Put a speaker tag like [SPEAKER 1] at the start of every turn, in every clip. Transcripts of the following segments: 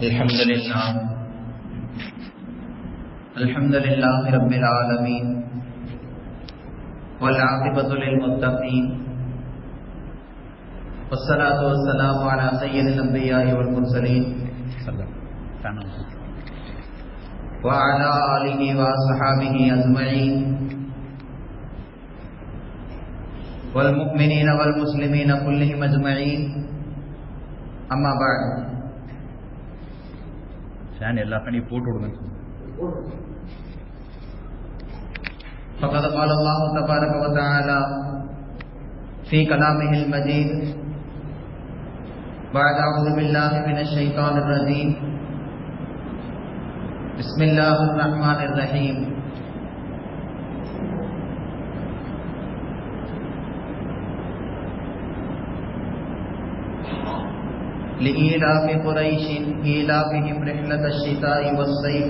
[SPEAKER 1] الحمد لله الحمد لله رب العالمين والعاقبة للمتقين والصلاة والسلام على سيد الأنبياء والمرسلين وعلى آله وأصحابه أجمعين والمؤمنين والمسلمين كلهم أجمعين أما بعد۔
[SPEAKER 2] Fan எல்லா ஃபேனையும் போட்டு விடுங்கன்னு சொன்னேன்.
[SPEAKER 1] فقد قال الله تبارك وتعالى في كلامه المجيد بعد أعوذ بالله من الشيطان الرجيم بسم الله الرحمن الرحيم لإيلاف قريش إيلافهم رحلة الشتاء والصيف.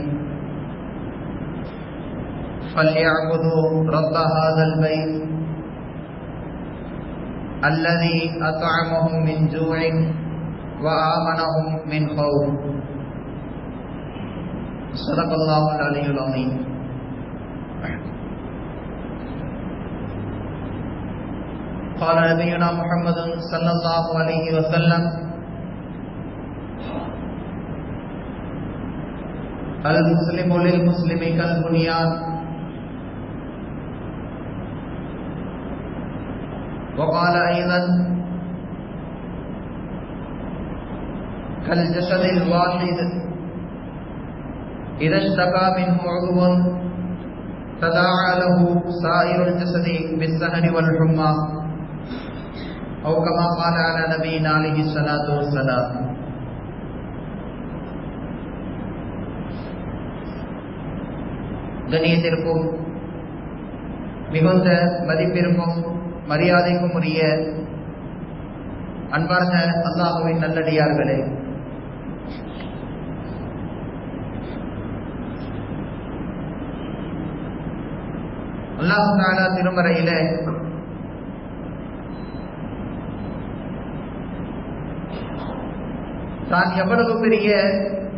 [SPEAKER 1] فليعبدوا رب هذا البيت الذي أطعمهم من جوع وآمنهم من خوف. صدق الله العلي العظيم. قال نبينا محمد صلى الله عليه وسلم المسلم للمسلم كالبنيان. وقال أيضا كالجسد الواحد إذا اشتكى منه عضو تداعى له سائر الجسد بالسهر والحمى أو كما قال على نبينا عليه الصلاة والسلام. கண்ணியத்திற்கும் மிகுந்த மதிப்பிற்கும் மரியாதைக்கும் உரிய அன்பார்ந்த அல்லாஹுவின் நல்லடியார்களே. அல்லாஹு திருமறையில தான் எவ்வளவு பெரிய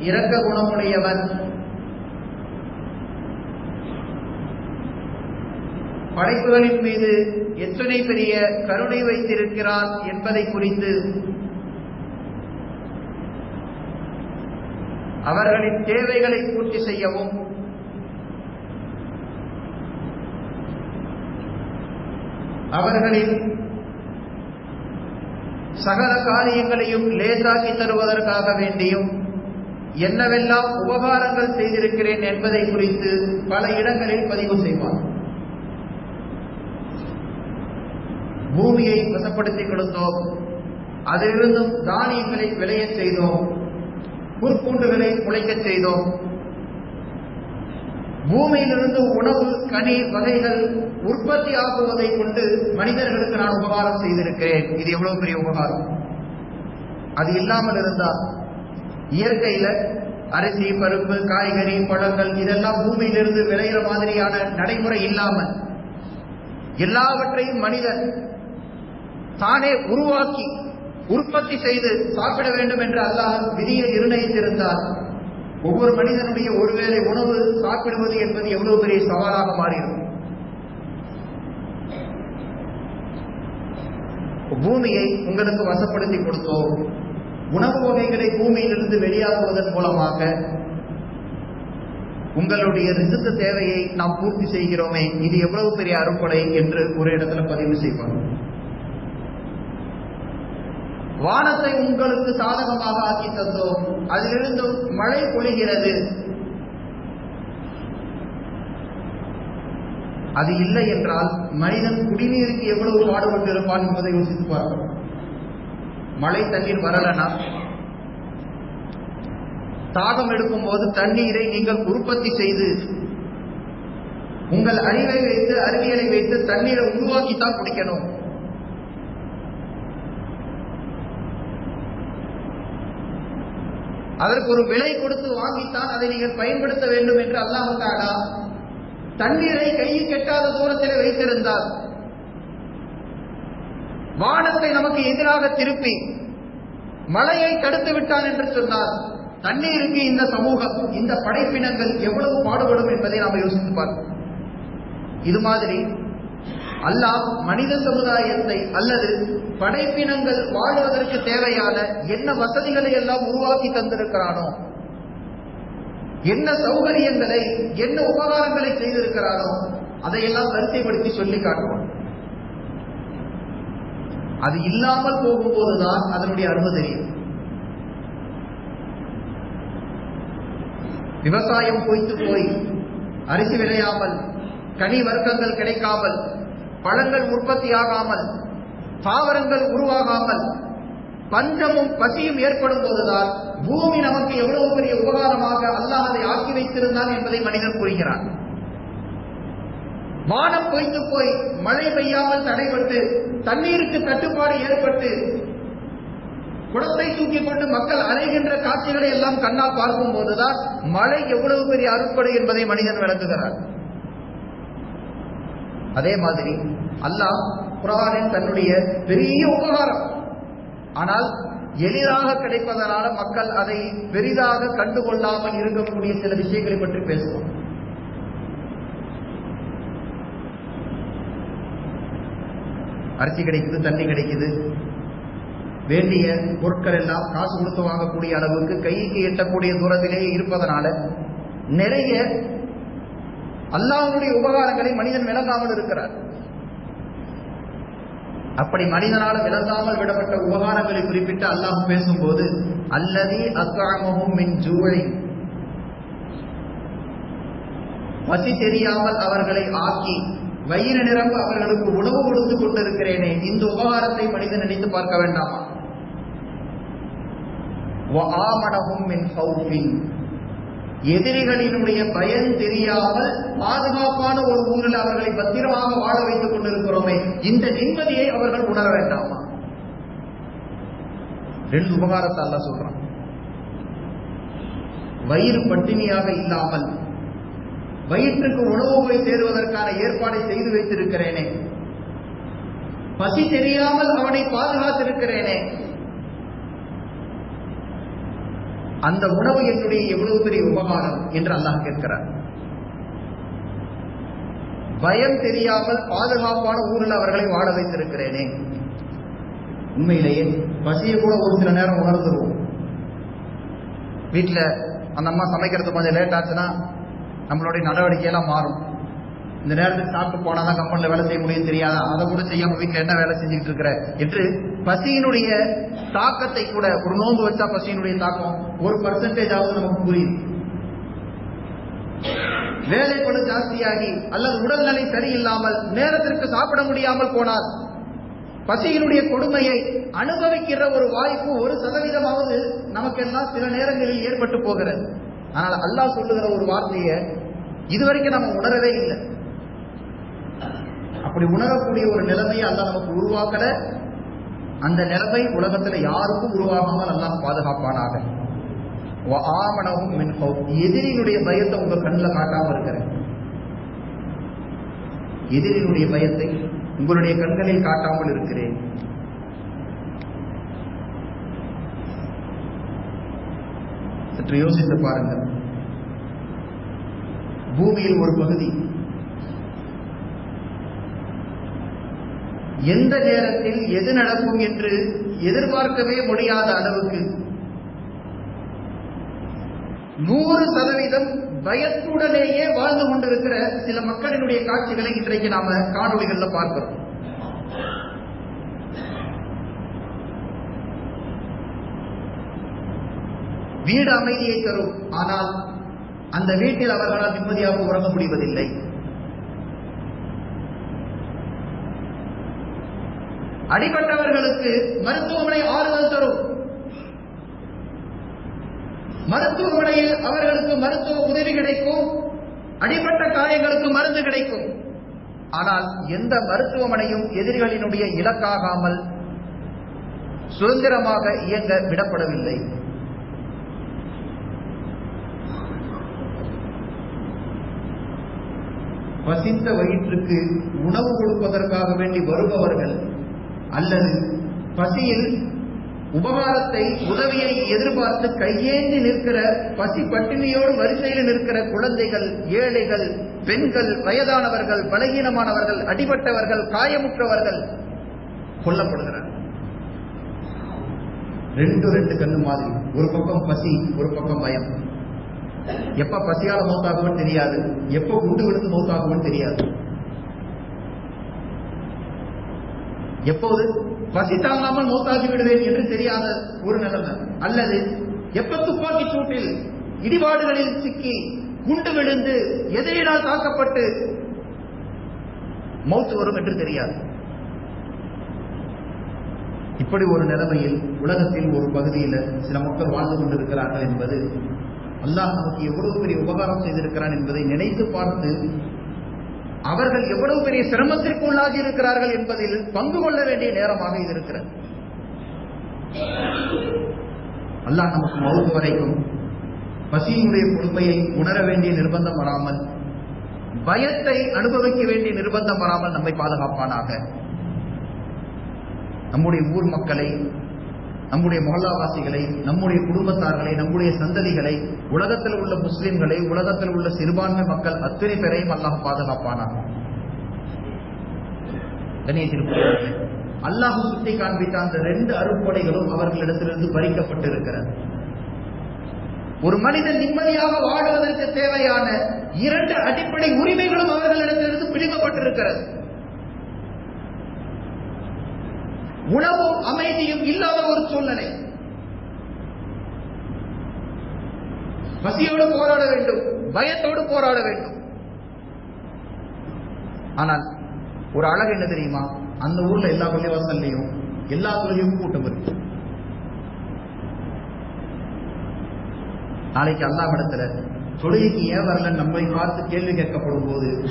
[SPEAKER 1] இரக்க குணமுடையவன் படைப்புகளின் மீது எத்தனை பெரிய கருணை வைத்திருக்கிறான் என்பதை குறித்து அவர்களின் தேவைகளை பூர்த்தி செய்யவும் அவர்களின் சகல காரியங்களையும் லேசாக்கி தருவதற்காக வேண்டியும் என்னவெல்லாம் உபகாரங்கள் செய்திருக்கிறேன் என்பதை குறித்து பல இடங்களில் பதிவு செய்வார். பூமியை வசப்படுத்தி கொடுத்தோம். அதிலிருந்தும் தானியங்களை விளையச் செய்தோம். புற்பூண்டுகளை முளைக்கச் செய்தோம். பூமியிலிருந்து உணவு கனி வகைகள் உற்பத்தி ஆகுவதை கொண்டு மனிதர்களுக்கு நான் உபகாரம் செய்திருக்கிறேன். இது எவ்வளவு பெரிய உபகாரம்? அது இல்லாமல் இருந்தால் இயற்கையில அரிசி பருப்பு காய்கறி பழங்கள் இதெல்லாம் பூமியிலிருந்து விளையிற மாதிரியான நடைமுறை இல்லாமல் எல்லாவற்றையும் மனிதன் தானே உருவாக்கி உற்பத்தி செய்து சாப்பிட வேண்டும் என்று அல்லாஹ் விதியை நிர்ணயித்திருந்தார். ஒவ்வொரு மனிதனுடைய ஒருவேளை உணவு சாப்பிடுவது என்பது எவ்வளவு பெரிய சவாலாக மாறிடும். பூமியை உங்களுக்கு வசப்படுத்தி கொடுத்தோம். உணவு வகைகளை பூமியிலிருந்து வெளியாகுவதன் மூலமாக உங்களுடைய ரிசுத்த தேவையை நாம் பூர்த்தி செய்கிறோமே. இது எவ்வளவு பெரிய அறுப்படை என்று ஒரு இடத்துல பதிவு செய்வாங்க வானத்தை உங்களுக்கு சாதகமாக ஆக்கி தந்தோம். அதிலிருந்து மழை பொழிகிறது. அது இல்லை என்றால் மனிதன் குடிநீருக்கு எவ்வளவு பாடுபட்டு இருப்பான் என்பதை யோசித்து பார்க்கிறோம் மழை தண்ணீர் வரலனா? தாகம் எடுக்கும் போது தண்ணீரை நீங்கள் உற்பத்தி செய்து உங்கள் அறிவை வைத்து அறிவியலை வைத்து தண்ணீரை உருவாக்கித்தான் குடிக்கணும். அதற்கு ஒரு விலை கொடுத்து வாங்கித்தான் அதை நீங்கள் பயன்படுத்த வேண்டும் என்று அல்லாஹாலா தண்ணீரை கையில் கெட்டாத தூரத்தில் வைத்திருந்தார். வானத்தை நமக்கு எதிராக திருப்பி மழையை தடுத்து விட்டான் என்று சொன்னார். தண்ணீருக்கு இந்த சமூகம் இந்த படைப்பினங்கள் எவ்வளவு பாடுபடும் என்பதை நாம் யோசித்து பார்ப்போம். இது மாதிரி அல்லாஹ் மனித சமுதாயத்தை அல்லது படைப்பினங்கள் வாழ்வதற்கு தேவையான என்ன வசதிகளை எல்லாம் உருவாக்கி தந்திருக்கிறானோ என்ன சௌகரியங்களை என்ன உபகாரங்களை செய்திருக்கிறானோ அதையெல்லாம் வரிசைப்படுத்தி சொல்லி காட்டுவான். அது இல்லாமல் போகும்போதுதான் அதனுடைய அருமை தெரியும். விவசாயம் பொய்த்து போய் அரிசி விளையாமல் கனி வர்க்கங்கள் கிடைக்காமல் பழங்கள் உற்பத்தி ஆகாமல் தாவரங்கள் உருவாகாமல் பஞ்சமும் பசியும் ஏற்படும் போதுதான் பூமி நமக்கு எவ்வளவு பெரிய உபகாரமாக அல்லாஹ் அதை ஆக்கி வைத்திருந்தான் என்பதை மனிதன் கூறுகிறான் வானம் பொய்த்து போய் மழை பெய்யாமல் தடைபட்டு தண்ணீருக்கு தட்டுப்பாடு ஏற்பட்டு குடத்தை தூக்கி கொண்டு மக்கள் அலைகின்ற காட்சிகளை எல்லாம் கண்ணால் பார்க்கும் போதுதான் மழை எவ்வளவு பெரிய அருட்படை என்பதை மனிதன் விளக்குகிறார். அதே மாதிரி அல்லாஹ் குரானின் தன்னுடைய பெரிய உபகாரம். ஆனால் எளிதாக கிடைப்பதனால மக்கள் அதை பெரிதாக கண்டுகொள்ளாமல் இருக்கக்கூடிய சில விஷயங்களை பற்றி பேசுவோம். அரிசி கிடைக்குது தண்ணி கிடைக்குது. வேண்டிய பொருட்கள் எல்லாம் காசு கொடுத்து வாங்கக்கூடிய அளவுக்கு கைக்கு எட்டக்கூடிய தூரத்திலேயே இருப்பதனால நிறைய அல்லாவுடைய உபகாரங்களை மனிதன் விளங்காமல் இருக்கிறார். அப்படி மனிதனால் விளங்காமல் விடப்பட்ட உபகாரங்களை குறிப்பிட்டு அல்லாஹ் பேசும்போது அல்லதி அஸ்வாமஹும் மின் ஜூழை பசி தெரியாமல் அவர்களை ஆக்கி வயிறு நிரம்ப அவர்களுக்கு உணவு கொடுத்து கொண்டிருக்கிறேனே இந்த உபகாரத்தை மனிதன் நினைத்து பார்க்க வேண்டாமா? வஆமனஹும் மின் எதிரிகளினுடைய பயன் தெரியாமல் பாதுகாப்பான ஒரு ஊரில் அவர்களை பத்திரமாக வாழ வைத்துக் கொண்டிருக்கிறோமே இந்த நிம்மதியை அவர்கள் உணர வேண்டாமா? ரெண்டு உபகாரத்தை அல்ல சொல்றான். வயிறு பட்டினியாக இல்லாமல் வயிற்றுக்கு உணவு போய் சேருவதற்கான ஏற்பாடை செய்து வைத்திருக்கிறேனே. பசி தெரியாமல் அவனை பாதுகாத்திருக்கிறேனே. அந்த உணவு என்னுடைய எவ்வளவு பெரிய உபகாரம் என்று அல்லாஹ் கேட்கிறார். பயம் தெரியாமல் பாதுகாப்பான ஊரில் அவர்களை வாழ வைத்திருக்கிறேனே. உண்மையிலேயே பசியை கூட ஒரு சில நேரம் உணர்ந்துருவோம். வீட்டில் அந்த அம்மா சமைக்கிறது கொஞ்சம் லேட் ஆச்சுன்னா நம்மளுடைய நடவடிக்கையெல்லாம் மாறும். இந்த நேரத்துக்கு சாப்பிட்டு போனா தான் கம்பெனில வேலை செய்ய முடியும் தெரியாதா? அதை கூட செய்யாம வீட்டுல என்ன வேலை செஞ்சுட்டு இருக்கிற. என்று பசியினுடைய தாக்கத்தை கூட ஒரு நோன்பு வச்சா பசியினுடைய தாக்கம் ஒரு பர்சன்டேஜ் ஆகுது நமக்கு புரியுது. வேலை ஜாஸ்தியாகி அல்லது உடல்நிலை சரியில்லாமல் நேரத்திற்கு சாப்பிட முடியாமல் போனால் பசியினுடைய கொடுமையை அனுபவிக்கிற ஒரு வாய்ப்பு ஒரு சதவீதமாவது நமக்கெல்லாம் சில நேரங்களில் ஏற்பட்டு போகிறது. ஆனால் அல்லாஹ் சொல்லுகிற ஒரு வார்த்தையை இதுவரைக்கும் நம்ம உணரவே இல்லை. அப்படி உணரக்கூடிய ஒரு நிலைமையை அல்லா நமக்கு உருவாக்கல. அந்த நிலைமை உலகத்துல யாருக்கும் உருவாகாமல் அல்லாஹ் பாதுகாப்பானாக. ஆமனவும் மின் ஹவுப். எதிரியினுடைய பயத்தை உங்க கண்ணில் காட்டாம இருக்கிறேன் எதிரியினுடைய பயத்தை உங்களுடைய கண்களில் காட்டாமல் இருக்கிறேன். சற்று யோசித்து பாருங்கள். பூமியில் ஒரு பகுதி எந்த நேரத்தில் எது நடக்கும் என்று எதிர்பார்க்கவே முடியாத அளவுக்கு. நூறு சதவீதம் பயத்துடனேயே வாழ்ந்து கொண்டிருக்கிற சில மக்களினுடைய காட்சிகளை இன்றைக்கு நாம காணொளிகள்ல பார்க்கிறோம். வீடு அமைதியை தரும். ஆனால் அந்த வீட்டில் அவர்களால் நிம்மதியாக உறங்க முடிவதில்லை. அடிபட்டவர்களுக்கு மருத்துவமனை ஆறுதல் தரும். மருத்துவமனையில் அவர்களுக்கு மருத்துவ உதவி கிடைக்கும். அடிபட்ட காயங்களுக்கு மருந்து கிடைக்கும். ஆனால் எந்த மருத்துவமனையும் எதிரிகளினுடைய இலக்காகாமல் சுதந்திரமாக இயங்க விடப்படவில்லை. பசித்த வயிற்றுக்கு உணவு கொடுப்பதற்காக வேண்டி வருபவர்கள் அல்லது பசியில் உபகாரத்தை உதவியை எதிர்பார்த்து கையேந்தி நிற்கிற பசி பட்டினியோடு வரிசையில் நிற்கிற குழந்தைகள் ஏழைகள் பெண்கள் வயதானவர்கள் பலகீனமானவர்கள் அடிபட்டவர்கள் காயமுற்றவர்கள் கொல்லப்படுகிறார். ரெண்டு ரெண்டு கண்ணு மாதிரி. ஒரு பக்கம் பசி ஒரு பக்கம் பயம். எப்ப பசியால மௌத்தாகும்னு தெரியாது. எப்ப குண்டு விழுந்து மௌத்தாகும்னு தெரியாது. எப்போது? பசி தாங்காமல் மூத்தாகி விடுவேன் என்று தெரியாத ஒரு நிலைமை. அல்லது எப்ப துப்பாக்கி சூட்டில் இடிபாடுகளில் சிக்கி குண்டு விழுந்து எதிரினால் தாக்கப்பட்டு மௌத்து வரும் என்று தெரியாது. இப்படி ஒரு நிலைமையில் உலகத்தில் ஒரு பகுதியில் சில மக்கள் வாழ்ந்து கொண்டிருக்கிறார்கள் என்பது அல்லாஹ் நமக்கு எவ்வளவு பெரிய உபகாரம் செய்திருக்கிறான் என்பதை நினைத்து பார்த்து அவர்கள் எவ்வளவு பெரிய சிரமத்திற்கு உள்ளாகி இருக்கிறார்கள் என்பதில் பங்கு கொள்ள வேண்டிய நேரமாக இது இருக்கிறது. அல்லாஹ் நமக்கு மவுத்து வரைக்கும் பசியினுடைய கொடுமையை உணர வேண்டிய நிர்பந்தம் வராமல் பயத்தை அனுபவிக்க வேண்டிய நிர்பந்தம் வராமல் நம்மை பாதுகாப்பானாக. நம்முடைய ஊர் மக்களை நம்முடைய மொகல்லாவாசிகளை நம்முடைய குடும்பத்தார்களை நம்முடைய சந்ததிகளை உலகத்தில் உள்ள முஸ்லிம்களை உலகத்தில் உள்ள சிறுபான்மை மக்கள் அத்தனை பேரையும் அல்லாஹ் பாதுகாப்பானாக. அல்லாஹ் சுட்டி காண்பித்த அந்த ரெண்டு அருப்படைகளும் அவர்களிடத்திலிருந்து பறிக்கப்பட்டிருக்கிறது. ஒரு மனிதன் நிம்மதியாக வாழ்வதற்கு தேவையான இரண்டு அடிப்படை உரிமைகளும் அவர்களிடத்திலிருந்து பிடிக்கப்பட்டிருக்கிறது. உணவும் அமைதியும் இல்லாத ஒரு சூழ்நிலை. பசியோடு போராட வேண்டும் பயத்தோடு போராட வேண்டும். ஆனால் ஒரு அழகு என்ன தெரியுமா? அந்த ஊர்ல எல்லா பள்ளிவாசல்லையும் எல்லா துறையும் கூட்டம் இருக்கு. நாளைக்கு அல்லாவிடத்துல தொழுகைக்கு ஏன் வரல நம்மை பார்த்து கேள்வி கேட்கப்படும் போது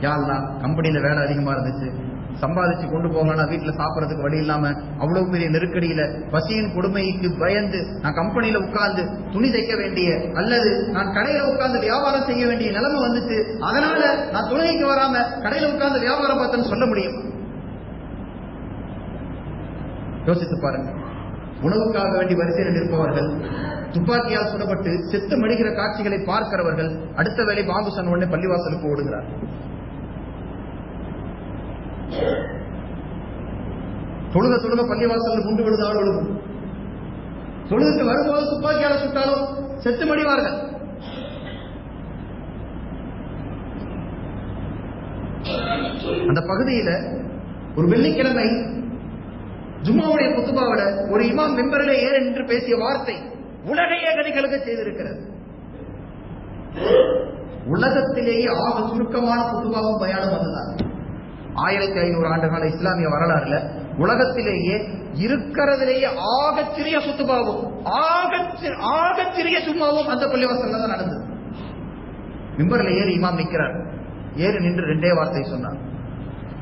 [SPEAKER 1] யாரெல்லாம் கம்பெனியில வேலை அதிகமா இருந்துச்சு. சம்பாதிச்சு கொண்டு போகலாம் வீட்டுல சாப்பிடறதுக்கு வழி இல்லாம அவ்வளவு பெரிய நெருக்கடியில பசியின் கொடுமைக்கு பயந்து நான் கம்பெனியில உட்கார்ந்து துணி தைக்க வேண்டிய அல்லது நான் கடையில உட்கார்ந்து வியாபாரம் செய்ய வேண்டிய நிலைமை வந்துச்சு அதனால நான் துணைக்கு வராம கடையில உட்கார்ந்து வியாபாரம் பார்த்தேன்னு சொல்ல முடியும். யோசித்து பாருங்க. உணவுக்காக வேண்டி வரிசையில் நிற்பவர்கள் துப்பாக்கியால் சுடப்பட்டு செத்து மடிகிற காட்சிகளை பார்க்கிறவர்கள் அடுத்த வேலை பாம்பு சொன்ன உடனே பள்ளிவாசலுக்கு ஓடுகிறார் தொழுத தொழுத பள்ளிவாசல் குண்டு விழுதால் விழுகும். தொழுதுக்கு வரும்போது துப்பாக்கியால சுட்டாலும் செத்து மடிவார்கள். அந்த பகுதியில ஒரு வெள்ளிக்கிழமை ஜும்மாவுடைய குத்துபாவில ஒரு இமாம் மெம்பரிலே ஏற நின்று பேசிய வார்த்தை உலகையே கணிகளுக்கு செய்திருக்கிறது. உலகத்திலேயே ஆக சுருக்கமான குத்துபாவும் பயானும் அதுதான் ஆயிரத்தி ஐநூறு ஆண்டுகால இஸ்லாமிய வரலாறுல உலகத்திலேயே இருக்கிறதுலேயே ஆகச்சிறிய சுத்துபாவும் ஆகச்சிறிய சும்மாவும் அந்த பள்ளிவாசல்ல தான் நடந்தது. மிம்பரில் ஏறி இமாம் நிற்கிறார் ஏறி நின்று ரெண்டே வார்த்தை சொன்னார்.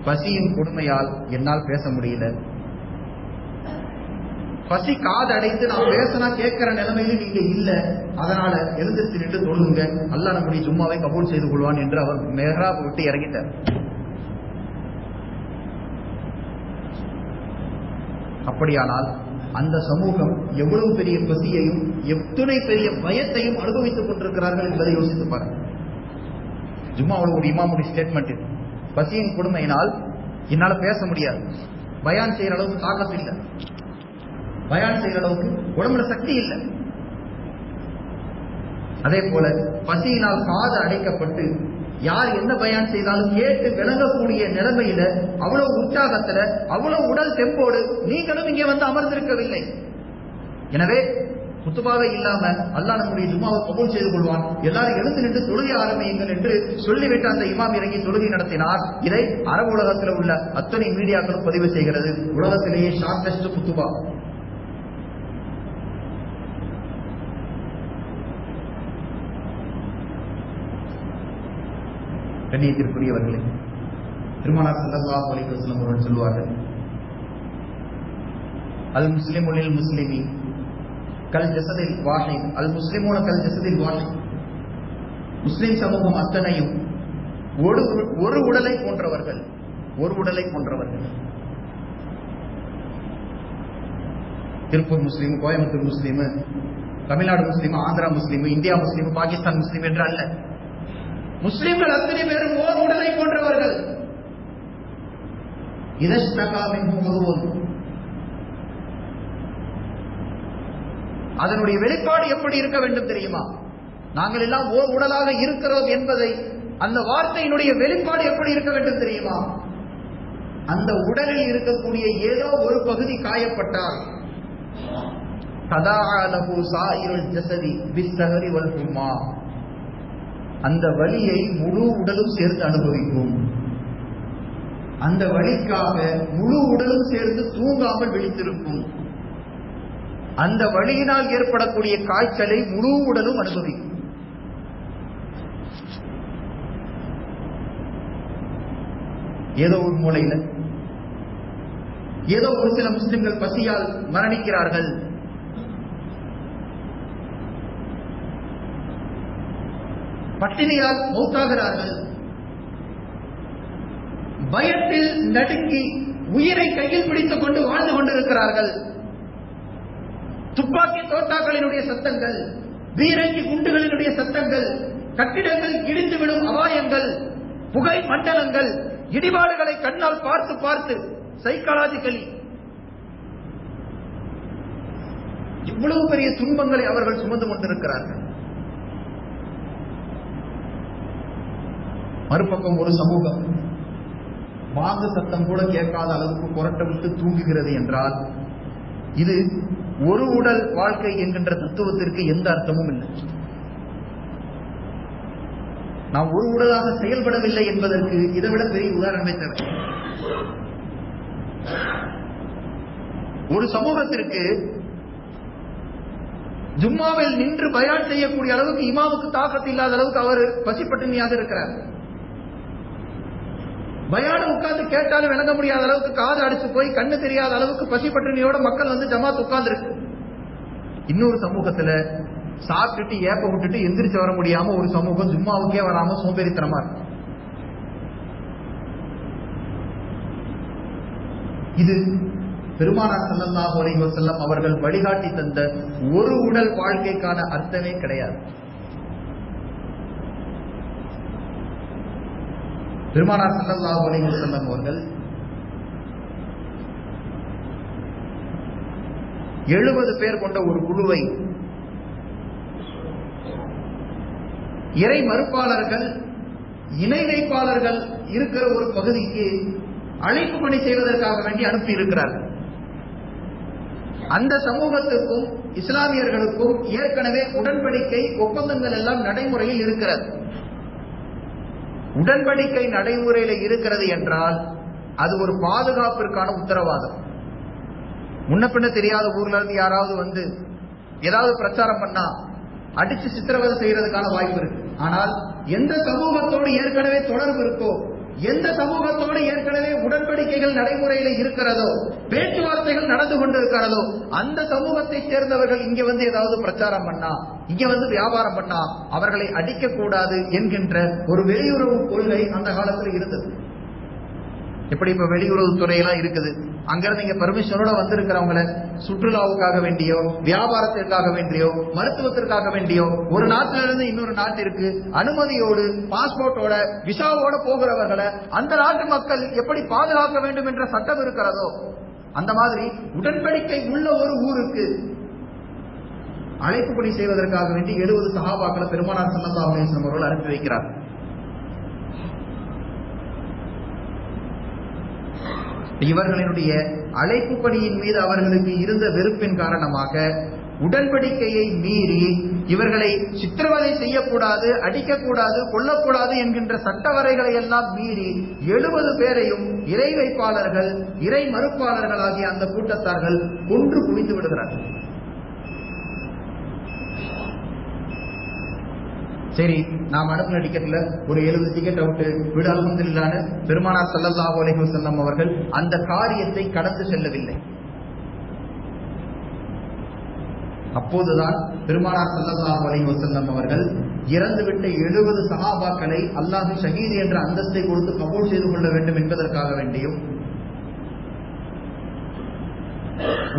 [SPEAKER 1] பசியின் கொடுமையால் என்னால் பேச முடியல. பசி காது அடைத்து நான் பேசினா கேட்கிற நிலைமையில நீங்க இல்ல. அதனால எழுந்திருச்சு நின்று தொழுங்க. அல்லாஹ் நம்முடைய சும்மாவை கபூல் செய்து கொள்வான் என்று அவர் மெஹராப் விட்டு இறங்கிட்டார். அப்படியானால் அந்த சமூகம் எவ்வளவு பெரிய பசியையும் எத்தனை பெரிய பயத்தையும் அனுபவித்துக் கொண்டிருக்கிறார்கள் என்பதை யோசித்து பாருங்க. ஜும்மாவோட ஒரு இமாமுடைய ஸ்டேட்மெண்ட் இது. பசியின் கொடுமையினால் என்னால பேச முடியாது. பயான் செய்யற அளவுக்கு தாக்கம் இல்லை. பயான் செய்யற அளவுக்கு உடம்புல சக்தி இல்லை. அதே போல பசியினால் காது அடைக்கப்பட்டு யார் என்ன பயன் செய்தாலும் கேட்டு விளங்கக்கூடிய நிலைமையில அவ்வளவு உற்சாகத்துல அவ்வளவு உடல் தெம்போடு நீங்களும் இங்கே வந்து அமர்ந்திருக்கவில்லை. எனவே குத்துபாவை இல்லாம அல்லா நம்முடைய ஜும்மாவை கபூல் செய்து கொள்வான். எல்லாரும் எழுந்து நின்று தொழுகை ஆரம்பியுங்கள் என்று சொல்லிவிட்டு அந்த இமாம் இறங்கி தொழுகை நடத்தினார். இதை அரபு உலகத்தில் உள்ள அத்தனை மீடியாக்களும் பதிவு செய்கிறது. உலகத்திலேயே ஷார்டஸ்ட் குத்துபா. கண்ணியத்திற்குரியவர்களே திருமணா சல்லல்லாஹு அலைஹி அவர்கள் சொல்வார்கள் அல் முஸ்லிமுலில் முஸ்லிமி கல் ஜசதில் வாஹை அல் முஸ்லிமோன கல் ஜசதில் வாஹை. முஸ்லிம் சமூகம் அத்தனையும் ஒரு ஒரு உடலை போன்றவர்கள் ஒரு உடலை போன்றவர்கள். திருப்பூர் முஸ்லீம் கோயம்புத்தூர் முஸ்லீம் தமிழ்நாடு முஸ்லீம் ஆந்திரா முஸ்லீம் இந்தியா முஸ்லீம் பாகிஸ்தான் முஸ்லீம் என்று அல்ல. முஸ்லிம்கள் அத்தனை பேரும் ஓர் உடலை போன்றவர்கள். இதஷ்டகாமின் முகவோன். அதனுடைய வெளிப்பாடு எப்படி இருக்க வேண்டும் தெரியுமா? நாங்கள் எல்லாம் ஓர் உடலாக இருக்கிறோம் என்பதை அந்த வார்த்தையினுடைய வெளிப்பாடு எப்படி இருக்க வேண்டும் தெரியுமா? அந்த உடலில் இருக்கக்கூடிய ஏதோ ஒரு பகுதி காயப்பட்டால் ததாலகு சாயிருள் ஜசதி பிஸ்ஸஹரி வல்குமா அந்த வழியை முழு உடலும் சேர்த்து அனுபவிக்கும். அந்த வழிக்காக முழு உடலும் சேர்ந்து தூங்காமல் விழித்திருக்கும். அந்த வழியினால் ஏற்படக்கூடிய காய்ச்சலை முழு உடலும் அனுபவிக்கும். ஏதோ ஒரு மூலையில ஏதோ ஒரு சில முஸ்லிம்கள் பசியால் மரணிக்கிறார்கள். பட்டினியால் மௌத்தாகிறார்கள். பயத்தில் நடுங்கி உயிரை கையில் பிடித்துக் கொண்டு வாழ்ந்து கொண்டிருக்கிறார்கள். துப்பாக்கி தோட்டாக்களினுடைய சத்தங்கள் வீரங்கி குண்டுகளினுடைய சத்தங்கள் கட்டிடங்கள் இடிந்து விடும் அபாயங்கள் புகை மண்டலங்கள் இடிபாடுகளை கண்ணால் பார்த்து பார்த்து சைக்காலஜிக்கலி. இவ்வளவு பெரிய துன்பங்களை அவர்கள் சுமந்து கொண்டிருக்கிறார்கள். மறுபக்கம் ஒரு சமூகம். வாங்க சத்தம் கூட கேட்காத அளவுக்கு புரட்ட விட்டு தூங்குகிறது என்றால் இது ஒரு உடல் வாழ்க்கை என்கின்ற தத்துவத்திற்கு எந்த அர்த்தமும் இல்லை. நாம் ஒரு உடலாக செயல்படவில்லை என்பதற்கு இதைவிட பெரிய உதாரணமே தேவை. ஒரு சமூகத்திற்கு ஜும்மாவில் நின்று பயான் செய்யக்கூடிய அளவுக்கு இமாவுக்கு தாக்கத்து இல்லாத அளவுக்கு அவர் பசிப்பட்டினியாக இருக்கிறார். பயான உட்கார்ந்து கேட்டாலும் விளங்க முடியாத அளவுக்கு காது அடிச்சு போய் கண்ணு தெரியாத அளவுக்கு பசி பட்டினியோட மக்கள் வந்து ஜமாத் உட்கார்ந்து இருக்கு இன்னொரு சமூகத்துல சாப்பிட்டுட்டு ஏப்ப விட்டுட்டு எந்திரிச்சு வர முடியாம ஒரு சமூகம் ஜும்மாவுக்கே வராம சோம்பேறித்தனமா இருக்கு. இது பெருமானார் ஸல்லல்லாஹு அலைஹி வஸல்லம் அவர்கள் வழிகாட்டி தந்த ஒரு உடல் வாழ்க்கைக்கான அர்த்தமே கிடையாது. பெருமானார் ஸல்லல்லாஹு அலைஹி வஸல்லம் அவர்கள் எழுபது பேர் கொண்ட ஒரு குழுவை இறை மறுப்பாளர்கள் இணை வைப்பாளர்கள் இருக்கிற ஒரு பகுதிக்கு அழைப்பு பணி செய்வதற்காக வேண்டி அனுப்பியிருக்கிறார்கள். அந்த சமூகத்துக்கும் இஸ்லாமியர்களுக்கும் ஏற்கனவே உடன்படிக்கை ஒப்பந்தங்கள் எல்லாம் நடைமுறையில் இருக்கிறது. உடன்படிக்கை நடைமுறையில் இருக்கிறது என்றால் அது ஒரு பாதுகாப்பிற்கான உத்தரவாதம். முன்ன பின்ன தெரியாத ஊர்ல இருந்து யாராவது வந்து ஏதாவது பிரச்சாரம் பண்ணா அடிச்சு சித்திரவதை செய்யறதுக்கான வாய்ப்பு இருக்கு. ஆனால் எந்த சமூகத்தோடு ஏற்கனவே தொடர்பு இருக்கோ எந்த சமூகத்தோடு ஏற்கனவே உடன்படிக்கைகள் நடைமுறையில இருக்கிறதோ பேச்சுவார்த்தைகள் நடந்து கொண்டிருக்கிறதோ அந்த சமூகத்தை சேர்ந்தவர்கள் இங்க வந்து ஏதாவது பிரச்சாரம் பண்ணா இங்க வந்து வியாபாரம் பண்ணா அவர்களை அடிக்க கூடாது என்கின்ற ஒரு வெளியுறவு கொள்கை அந்த காலத்துல இருந்தது. எப்படி இப்ப வெளியுறவுத்துறையெல்லாம் இருக்குது? அங்கிருந்து இங்க பெர்மிஷனோட வந்திருக்கிறவங்களை சுற்றுலாவுக்காக வேண்டியோ வியாபாரத்திற்காக வேண்டியோ மருத்துவத்திற்காக வேண்டியோ ஒரு நாட்டில இருந்து இன்னொரு நாட்டிற்கு அனுமதியோடு பாஸ்போர்ட்டோட விசாவோட போகிறவர்களை அந்த நாட்டு மக்கள் எப்படி பாதுகாக்க வேண்டும் என்ற சட்டம் இருக்கிறதோ அந்த மாதிரி உடன்படிக்கை உள்ள ஒரு ஊருக்கு அழைப்பு பணி செய்வதற்காக வேண்டி எழுபது சகாபாக்களை பெருமானார் சல்லல்லாஹு அவர்கள் அனுப்பி வைக்கிறார். இவர்களினுடைய அழைப்பு பணியின் மீது அவர்களுக்கு இருந்த வெறுப்பின் காரணமாக உடன்படிக்கையை மீறி இவர்களை சித்திரவதை செய்யக்கூடாது அடிக்கக்கூடாது கொல்லக்கூடாது என்கின்ற சட்டவரைகளை எல்லாம் மீறி எழுபது பேரையும் இறை வைப்பாளர்கள் இறை மறுப்பாளர்கள் ஆகிய அந்த கூட்டத்தார்கள் கொன்று குவிந்து விடுகிறார்கள். சரி நாம் அனுப்பின டிக்கெட்ல ஒரு எழுபது டிக்கெட் அவுட்டு விடு அல்ஹம்துலில்லாஹ்னு பெருமானார் ஸல்லல்லாஹு அலைஹி அவர்கள் அந்த காரியத்தை கடந்து செல்லவில்லை. அப்போதுதான் பெருமானார் ஸல்லல்லாஹு அலைஹி அவர்கள் இறந்துவிட்ட எழுபது சகாபாக்களை அல்லாஹு ஷஹீத் என்ற அந்தஸ்தை கொடுத்து கபூல் செய்து கொள்ள வேண்டும் என்பதற்காக வேண்டியும்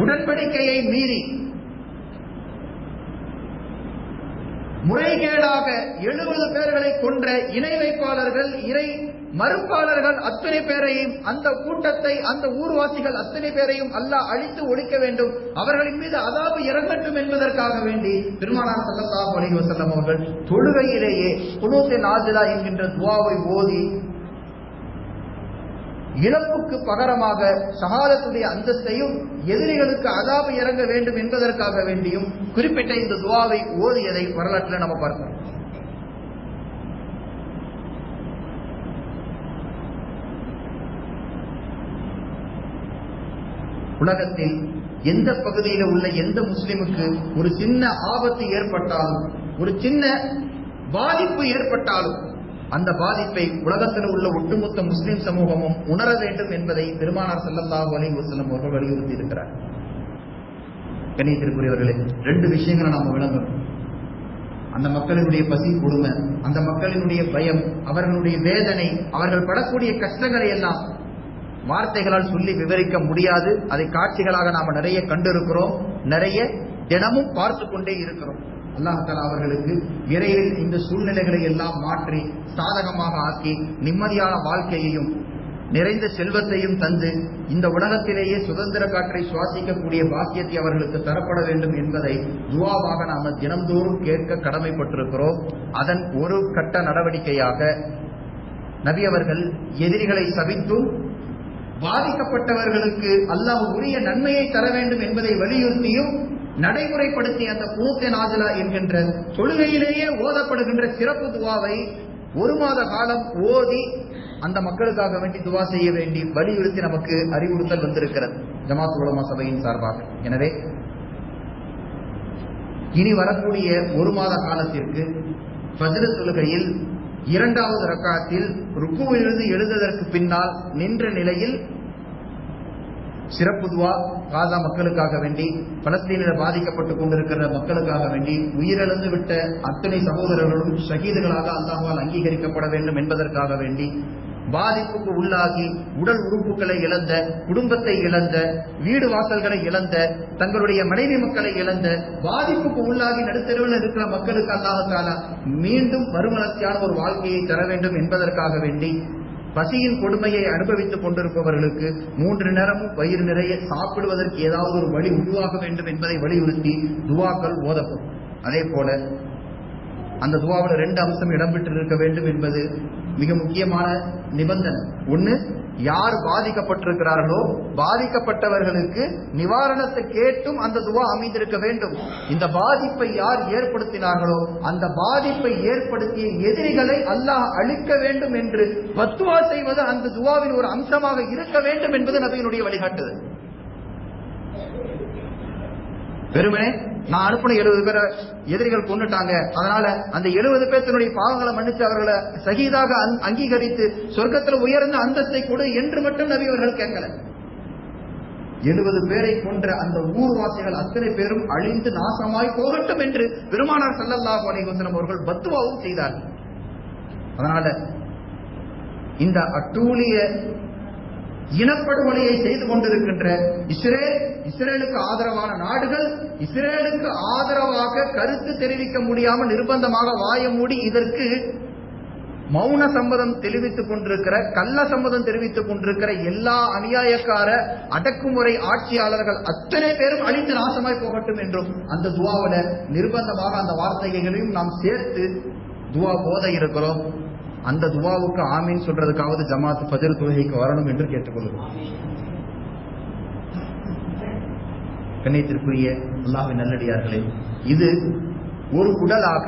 [SPEAKER 1] உடன்படிக்கையை மீறி முறைகேடாக எழுபது பேர்களை கொன்ற இணை வைப்பாளர்கள் இறை மறுப்பாளர்கள் அத்தனை பேரையும் அந்த கூட்டத்தை அந்த ஊர்வாசிகள் அத்தனை பேரையும் அல்லாஹ் அழித்து ஒழிக்க வேண்டும். அவர்களின் மீது அதாவது இறங்கட்டும் என்பதற்காக வேண்டி பெருமானார் ஸல்லல்லாஹு அலைஹி வஸல்லம் அவர்கள் தொழுகையிலேயே குனூத்தே நாஜிலா என்கின்ற துவாவை ஓதி இழப்புக்கு பகரமாக சகாதத்துடைய அந்தஸ்தையும் எதிரிகளுக்கு அதாபு இறங்க வேண்டும் என்பதற்காக வேண்டியும் குறிப்பிட்ட இந்த துவாவை ஓதியதை வரலாற்றில் நம்ம பார்க்கிறோம் உலகத்தில் எந்த பகுதியில உள்ள எந்த முஸ்லிமுக்கு ஒரு சின்ன ஆபத்து ஏற்பட்டாலும் ஒரு சின்ன பாதிப்பு ஏற்பட்டாலும் அந்த பாதிப்பை உலகத்தில் உள்ள ஒட்டுமொத்த முஸ்லிம் சமூகமும் உணர வேண்டும் என்பதை பெருமானார் ஸல்லல்லாஹு அலி வசலம் அவர்கள் வலியுறுத்தி இருக்கிறார் கணியத்திற்குரியவர்களே ரெண்டு விஷயங்களை நாம விளங்கணும். அந்த மக்களினுடைய பசி கொடுமை அந்த மக்களினுடைய பயம் அவர்களுடைய வேதனை அவர்கள் படக்கூடிய கஷ்டங்களை எல்லாம் வார்த்தைகளால் சொல்லி விவரிக்க முடியாது. அதை காட்சிகளாக நாம நிறைய கண்டிருக்கிறோம். நிறைய தினமும் பார்த்து கொண்டே இருக்கிறோம். அல்லாஹால அவர்களுக்கு இறையில் இந்த சூழ்நிலைகளை எல்லாம் மாற்றி சாதகமாக ஆக்கி நிம்மதியான வாழ்க்கையையும் நிறைந்த செல்வத்தையும் தந்து இந்த உலகத்திலேயே சுதந்திர காற்றை சுவாசிக்கக்கூடிய பாக்கியத்தை அவர்களுக்கு தரப்பட வேண்டும் என்பதை துவாவாக நாம தினந்தோறும் கேட்க கடமைப்பட்டிருக்கிறோம். அதன் ஒரு கட்ட நடவடிக்கையாக நபி அவர்கள் எதிரிகளை சபித்தும் பாதிக்கப்பட்டவர்களுக்கு அல்லாஹ் உரிய நன்மையை தர வேண்டும் என்பதை வலியுறுத்தியும் நடைமுறைப்படுத்திய அந்த குனூத்தே நாஜிலா என்கின்ற தொழுகையிலேயே ஓதப்படுகின்ற சிறப்பு துவாவை ஒரு மாத காலம் ஓதி அந்த மக்களுக்காக வேண்டி துவா செய்ய வேண்டி வலியுறுத்தி நமக்கு அறிவுறுத்தல் வந்திருக்கிறது. ஜமாத் உலமா சபையின் சார்பாக. எனவே இனி வரக்கூடிய ஒரு மாத காலத்திற்கு பஜ்ர தொழுகையில் இரண்டாவது ரக்காத்தில் ருக்குவிலிருந்து எழுதுவதற்கு பின்னால் நின்ற நிலையில் சிறப்பு துவா காசா மக்களுக்காக வேண்டி பலஸ்தீனில் பாதிக்கப்பட்டுக் கொண்டிருக்கிற மக்களுக்காக வேண்டி உயிரிழந்து விட்ட அத்தனை சகோதரர்களும் ஷகீதுகளாக அல்லாஹால் அங்கீகரிக்கப்பட வேண்டும் என்பதற்காக வேண்டி பாதிப்புக்கு உள்ளாகி உடல் உறுப்புகளை இழந்த குடும்பத்தை இழந்த வீடு வாசல்களை இழந்த தங்களுடைய மனைவி மக்களை இழந்த பாதிப்புக்கு உள்ளாகி நடுத்தருவில் இருக்கிற மக்களுக்கு அல்லாஹால மீண்டும் மறுமலர்ச்சியான ஒரு வாழ்க்கையை தர வேண்டும் என்பதற்காக வேண்டி பசியின் கொடுமையை அனுபவித்துக் கொண்டிருப்பவர்களுக்கு மூன்று நேரமும் வயிறு நிறைய சாப்பிடுவதற்கு ஏதாவது ஒரு வழி உருவாக வேண்டும் என்பதை வலியுறுத்தி துவாக்கள் ஓதப்படும். அதே போல அந்த துவாவில் ரெண்டு அம்சம் இடம்பெற்று இருக்க வேண்டும் என்பது மிக முக்கியமான நிபந்தனை. ஒண்ணு யார் பாதிக்கப்பட்டிருக்கிறார்களோ பாதிக்கப்பட்டவர்களுக்கு நிவாரணத்தை கேட்டும் அந்த துவா அமைந்திருக்க வேண்டும். இந்த பாதிப்பை யார் ஏற்படுத்தினார்களோ அந்த பாதிப்பை ஏற்படுத்திய எதிரிகளை அல்லாஹ் அழிக்க வேண்டும் என்று பத்துவா செய்வது அந்த துவாவின் ஒரு அம்சமாக இருக்க வேண்டும் என்பது நபியினுடைய வழிகாட்டுதல். வெறுமனே நான் அனுப்பின எழுபது பேரை எதிரிகள் கொண்டுட்டாங்க அதனால அந்த எழுபது பேர்த்தினுடைய பாவங்களை மன்னிச்சு அவர்களை சகிதாக அங்கீகரித்து சொர்க்கத்துல உயர்ந்த அந்தஸ்தை கொடு என்று மட்டும் நபி அவர்கள் கேட்கல. எழுபது பேரை கொன்ற அந்த ஊர்வாசிகள் அத்தனை பேரும் அழிந்து நாசமாய் போகட்டும் என்று பெருமானார் ஸல்லல்லாஹு அலைஹி அவர்கள் பத்துவாவும் செய்தார்கள். அதனால இந்த அட்டூழிய இனப்படுகொலையை செய்து கொண்டிருக்கின்ற இஸ்ரேல் இஸ்ரேலுக்கு ஆதரவான நாடுகள் இஸ்ரேலுக்கு ஆதரவாக கருத்து தெரிவிக்க முடியாமல் நிர்பந்தமாக வாய மூடி இதற்கு மௌன சம்மதம் தெரிவித்துக் கொண்டிருக்கிற கள்ள சம்மதம் தெரிவித்துக் கொண்டிருக்கிற எல்லா அநியாயக்கார அடக்குமுறை ஆட்சியாளர்கள் அத்தனை பேரும் அழித்து நாசமாய் போகட்டும் என்றும் அந்த துவாவில நிர்பந்தமாக அந்த வார்த்தைகளையும் நாம் சேர்த்து துவா போத இருக்கிறோம். அந்த துவாவுக்கு ஆமீன் சொல்றதுக்காவது ஜமாத் ஃபஜர் தொழுகைக்கு வரணும் என்று கேட்டுக்கொள்கிறோம். கண்ணியத்திற்குரிய அல்லாஹ்வின் நல்லடியார்களே இது ஒரு உடலாக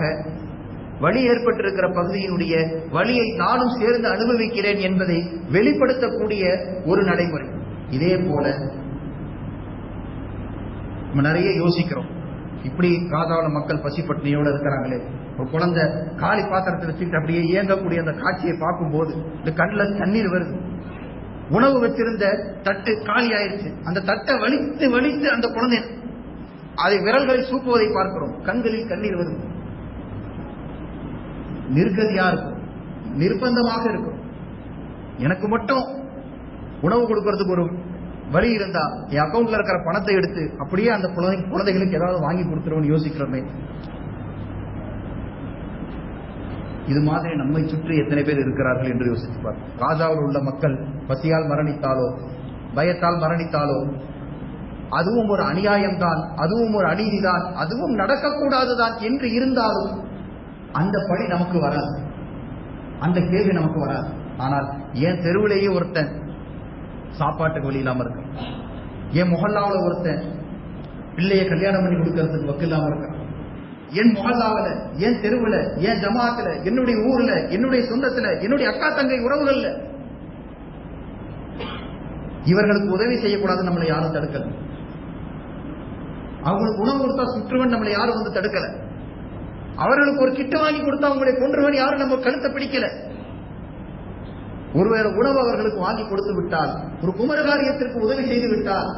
[SPEAKER 1] வலி ஏற்பட்டிருக்கிற பகுதியினுடைய வலியை நானும் சேர்ந்து அனுபவிக்கிறேன் என்பதை வெளிப்படுத்தக்கூடிய ஒரு நடைமுறை. இதே போல நம்ம நிறைய யோசிக்கிறோம். இப்படி காதாள மக்கள் பசி பட்டினியோட இருக்கிறாங்களே ஒரு குழந்தை காலி பாத்திரத்தை வச்சுக்கிட்டு அப்படியே இயங்கக்கூடிய அந்த காட்சியை பார்க்கும்போது இந்த கண்ணில் தண்ணீர் வருது. உணவு வச்சிருந்த தட்டு காலி ஆயிருச்சு. அந்த தட்டை வலித்து வலித்து அந்த குழந்தை அதை விரல்களை சூப்புவதை பார்க்கிறோம். கண்களில் கண்ணீர் வருது. நிர்கதியா இருக்கும். நிர்பந்தமாக இருக்கும். எனக்கு மட்டும் உணவு கொடுக்கறதுக்கு ஒரு வழி இருந்தா என் அக்கவுண்ட்ல இருக்கிற பணத்தை எடுத்து அப்படியே அந்த குழந்தை குழந்தைகளுக்கு ஏதாவது வாங்கி கொடுத்துருவோம்னு யோசிக்கிறோமே. இது மாதிரி நம்மை சுற்றி எத்தனை பேர் இருக்கிறார்கள் என்று யோசிப்பார். காசாவில் உள்ள மக்கள் பசியால் மரணித்தாலோ பயத்தால் மரணித்தாலோ அதுவும் ஒரு அநியாயம்தான் அதுவும் ஒரு அநீதிதான் அதுவும் நடக்கக்கூடாதுதான் என்று இருந்தாலும் அந்த பணி நமக்கு வராது. அந்த கேள்வி நமக்கு வராது. ஆனால் என் தெருவிலேயே ஒருத்தன் சாப்பாட்டுக்கு வழி இல்லாம இருக்கான்? என் முகல்லாவில் ஒருத்தன் பிள்ளைய கல்யாணம் பண்ணி கொடுக்கறதுக்கு வக்கு இல்லாம இருக்கான்? என் முகல்லாவில என் தெருவுல என் ஜமாத்துல என்னுடைய ஊர்ல என்னுடைய சொந்தத்துல என்னுடைய அக்கா தங்கை உறவுகள்ல. இவர்களுக்கு உதவி செய்யக்கூடாது நம்மளை யாரும் தடுக்கல. அவங்களுக்கு உணவு கொடுத்தா சுற்றுவன் நம்மளை யாரும் வந்து தடுக்கல. அவர்களுக்கு ஒரு கிட்ட வாங்கி கொடுத்தா அவங்களை கொன்றுவன் யாரும் நம்ம கழுத்தை பிடிக்கல. ஒருவேளை உணவு அவர்களுக்கு வாங்கி கொடுத்து விட்டால் ஒரு குமரகாரியத்திற்கு உதவி செய்து விட்டால்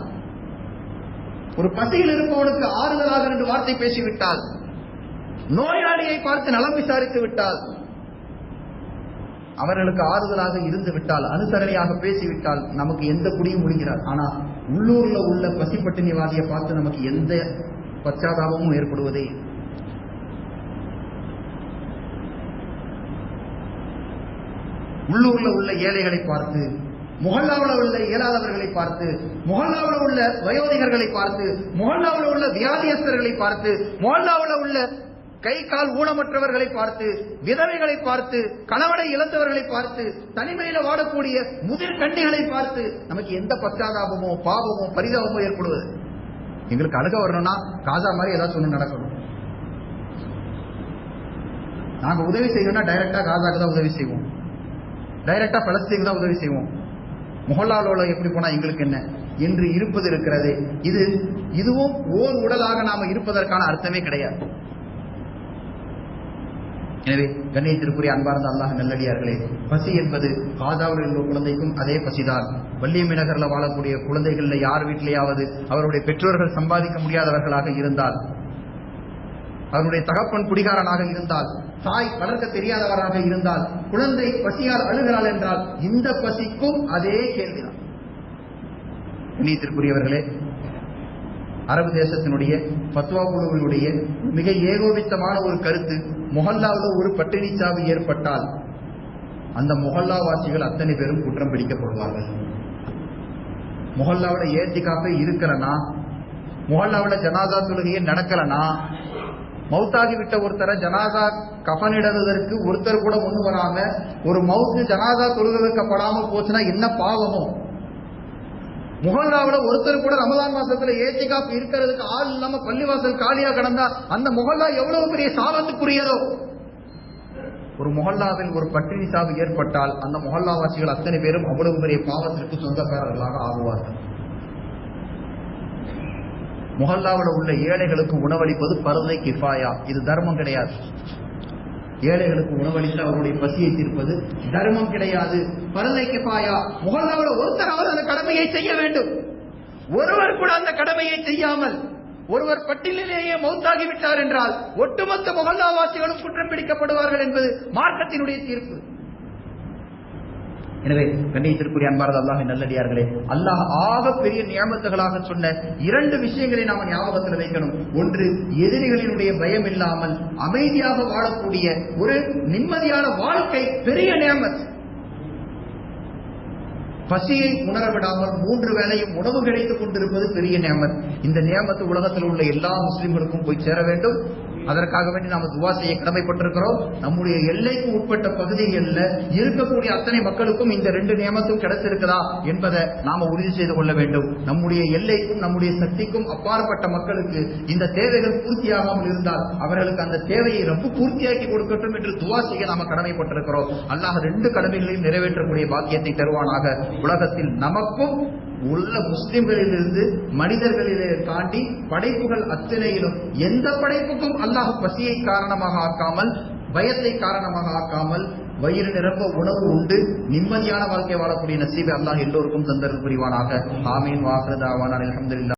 [SPEAKER 1] ஒரு பசியில் இருப்பவனுக்கு ஆறுதலாக ரெண்டு வார்த்தை பேசிவிட்டால் நோயாளியை பார்த்து நலம் விசாரித்து விட்டால் அவர்களுக்கு ஆறுதலாக இருந்து விட்டால் அனுசரணையாக பேசிவிட்டால் நமக்கு எந்த குடியும் முடிகிறார். ஆனா உள்ளூர்ல உள்ள பசிப்பட்டினிவாதியை பார்த்து நமக்கு எந்த பச்சாதாபமும் ஏற்படுவதே உள்ளூர்ல உள்ள ஏழைகளை பார்த்து முகல்லாவில் உள்ள இயலாதவர்களை பார்த்து முகல்லாவில் உள்ள வயோதிகர்களை பார்த்து முகல்லாவில் உள்ள வியாதியஸ்தர்களை பார்த்து முகல்லாவில் உள்ள கை கால் ஊனமற்றவர்களை பார்த்து விதவைகளை பார்த்து கணவனை இழந்தவர்களை பார்த்து தனிமையில வாடக்கூடிய முதிர் கண்ணிகளை பார்த்து நமக்கு எந்த பச்சாதாபமோ பாவமோ பரிதாபமோ ஏற்படுவது? எங்களுக்கு அழுக வரணும்னா காசா மாதிரி ஏதாச்சும் ஒண்ணு நடக்கணும். நாங்க உதவி செய்யணும்னா டைரக்டா காசாக்கு தான் உதவி செய்வோம். டைரக்டா பலஸ்தீனுக்கு தான் உதவி செய்வோம். முகல்லாலோல எப்படி போனா எங்களுக்கு என்ன? என்று இருப்பது இருக்கிறது. இது இதுவும் ஓர் உடலாக நாம இருப்பதற்கான அர்த்தமே கிடையாது. எனவே கண்ணியத்திற்குரிய அன்பார்ந்த அல்லாஹ் நல்லடியார்களே பசி என்பது காதாவில் உள்ள குழந்தைக்கும் அதே பசிதான். வள்ளியம்மி நகரில் வாழக்கூடிய குழந்தைகள்ல யார் வீட்டிலேயாவது அவருடைய பெற்றோர்கள் சம்பாதிக்க முடியாதவர்களாக இருந்தால் அவருடைய தகப்பன் குடிகாரனாக இருந்தால் தாய் வளர்க்க தெரியாதவராக இருந்தால் குழந்தை பசியால் அழுகிறாள் என்றால் இந்த பசிக்கும் அதே கேள்விதான். கண்ணியத்திற்குரியவர்களே அரபு தேசத்தினுடைய பத்வா குழுவினுடைய மிக ஏகோபித்தமான ஒரு கருத்து முகல்லாவில் ஒரு பட்டினி சாவு ஏற்பட்டால் அந்த முகல்லாவாசிகள் அத்தனை பேரும் குற்றம் பிடிக்கப்படுவார்கள். முகல்லாவில் ஏத்திகாப்பே இருக்கிறனா முகல்லாவில் ஜனாதா தொழுகையே நடக்கலனா? மௌத்தாகி விட்ட ஒருத்தரை ஜனாதா கஃனிடுவதற்கு ஒருத்தர் கூட ஒன்று வராம ஒரு மவுத்து ஜனாதா தொழுக போச்சுன்னா என்ன பாவமோ? முகல்லாவுல ஒருத்தர் கூட ரமதான் மாசத்துல ஏத்திகாப் இருக்கிறதுக்கு ஆள் இல்லாம பள்ளிவாசல் காலியா கிடந்தா அந்த முகல்லா எவ்வளவு பெரிய சாபத்துக்குரியதோ? ஒரு முகல்லாவில் ஒரு பட்டினி சாவு ஏற்பட்டால் அந்த முகல்லாவாசிகள் அத்தனை பேரும் அவ்வளவு பெரிய பாவத்திற்கு சொந்தக்காரர்களாக ஆகுவார்கள். முகல்லாவில் உள்ள ஏழைகளுக்கு உணவளிப்பது பருதை கிஃபாயா. இது தர்மம் கிடையாது. ஏழைகளுக்கு உணவளித்து அவருடைய பசியை தீர்ப்பது தர்மம் கிடையாது. பருதை பாயா முகல்லாவில் ஒருத்தராவது அந்த கடமையை செய்ய வேண்டும். ஒருவர் கூட அந்த கடமையை செய்யாமல் ஒருவர் பட்டியலிலேயே மௌத்தாகிவிட்டார் என்றால் ஒட்டுமொத்த முகல்லாவாசிகளும் குற்றம் பிடிக்கப்படுவார்கள் என்பது மார்க்கத்தினுடைய தீர்ப்பு. எனவே கண்ணியத்திற்குரிய அன்பாரது அல்லாஹ் நல்லடியார்களே அல்லாஹ் ஆக பெரிய நியமத்துகளாக சொன்ன இரண்டு விஷயங்களை நாம ஞாபகத்தில் வைக்கணும். ஒன்று எதிரிகளினுடைய பயம் இல்லாமல் அமைதியாக வாழக்கூடிய ஒரு நிம்மதியான வாழ்க்கை பெரிய நியமத். பசியை உணர விடாமல் மூன்று வேளையும் உணவு கிடைத்துக் கொண்டிருப்பது பெரிய நியமத். இந்த நியமத்து உலகத்தில் உள்ள எல்லா முஸ்லிம்களுக்கும் போய் சேர வேண்டும். அதற்காக வேண்டி நாம துவா செய்ய கடமைப்பட்டிருக்கிறோம். நம்முடைய எல்லைக்கு உட்பட்ட பகுதிகளில் இருக்கக்கூடிய அத்தனை மக்களுக்கும் இந்த ரெண்டு நியமத்தும் கிடைச்சிருக்குதா என்பதை நாம உறுதி செய்து கொள்ள வேண்டும். நம்முடைய எல்லைக்கும் நம்முடைய சக்திக்கும் அப்பாற்பட்ட மக்களுக்கு இந்த தேவைகள் பூர்த்தியாகாமல் இருந்தால் அவர்களுக்கு அந்த தேவையை ரொம்ப பூர்த்தியாக்கி கொடுக்கட்டும் என்று துவா செய்ய நாம கடமைப்பட்டிருக்கிறோம். அல்லாஹ் ரெண்டு கடமைகளையும் நிறைவேற்றக்கூடிய பாக்கியத்தை தருவானாக. உலகத்தில் நமக்கும் உள்ள முஸ்லிம்களிலிருந்து மனிதர்களிலே தாண்டி படைப்புகள் அத்தனையிலும் எந்த படைப்புக்கும் அல்லாஹ் பசியை காரணமாக ஆக்காமல் பயத்தை காரணமாக ஆக்காமல் வயிறு நிரம்ப உணவு உண்டு. நிம்மதியான வாழ்க்கை வாழக்கூடிய நசீபை அல்லாஹ் எல்லோருக்கும் தந்தர்கள் புரிவானாக. ஆமீன். வாசதாவான அலமதுல்லா